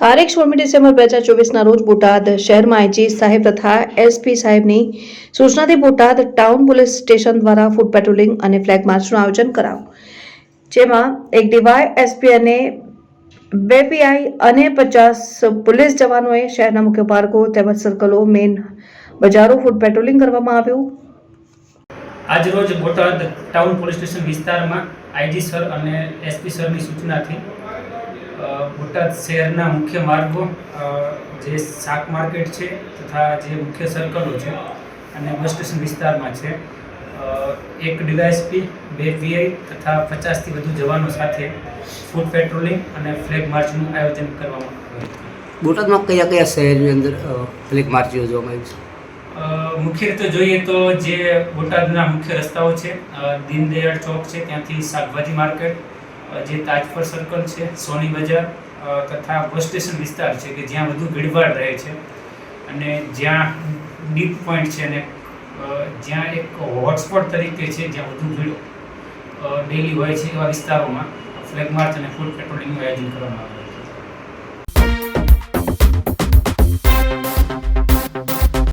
તારીખ સોળમી ડિસેમ્બર બે હજાર ચોવીસના રોજ બોટાદ શહેરમાં આઈજી સાહેબ તથા એસપી સાહેબની સૂચનાથી બોટાદ ટાઉન પોલીસ સ્ટેશન દ્વારા ફૂડ પેટ્રોલિંગ અને ફ્લેગ માર્ચનું આયોજન કરાયું. જેમાં એક ડીવાય એસપી અને બે પીઆઈ અને પચાસ પોલીસ જવાનોએ શહેરના મુખ્ય પાર્કો તેમજ સર્કલો મેઇન બજારો, ફૂડ પેટ્રોલિંગ કરવામાં આવ્યું. આજરોજ બોટાદ ટાઉન પોલીસ સ્ટેશન વિસ્તારમાં આઈજી સર અને એસપી સરની સૂચનાથી બોટાદ શહેરના મુખ્ય માર્ગો જે શાક માર્કેટ છે તથા જે મુખ્ય સર્કલો છે અને બસ સ્ટેશન વિસ્તારમાં છે. એક ડીવાયએસપી બે વીઆઈ તથા પચાસથી વધુ જવાનો સાથે ફૂડ પેટ્રોલિંગ અને ફ્લેગ માર્ચનું આયોજન કરવામાં આવ્યું બોટાદમાં કયા કયા શહેરની અંદર ફ્લેગ માર્ચ યોજવામાં આવ્યું છે? મુખ્ય રીતે જોઈએ તો જે બોટાદના મુખ્ય રસ્તાઓ છે દીનદયાળ ચોક છે ત્યાંથી શાકભાજી માર્કેટ જે તાજપર સર્કલ છે, સોની બજાર તથા બસ સ્ટેશન વિસ્તાર છે કે જ્યાં વધુ ભીડભાડ રહે છે. અને જ્યાં ડીપ પોઈન્ટ છે અને જ્યાં એક હોટસ્પોટ તરીકે છે જ્યાં વધુ ભીડ ડેલી હોય છે એવા વિસ્તારોમાં. ફ્લેગ માર્ચ અને ફૂડ પેટ્રોલિંગનું આયોજન કરવામાં આવ્યું છે.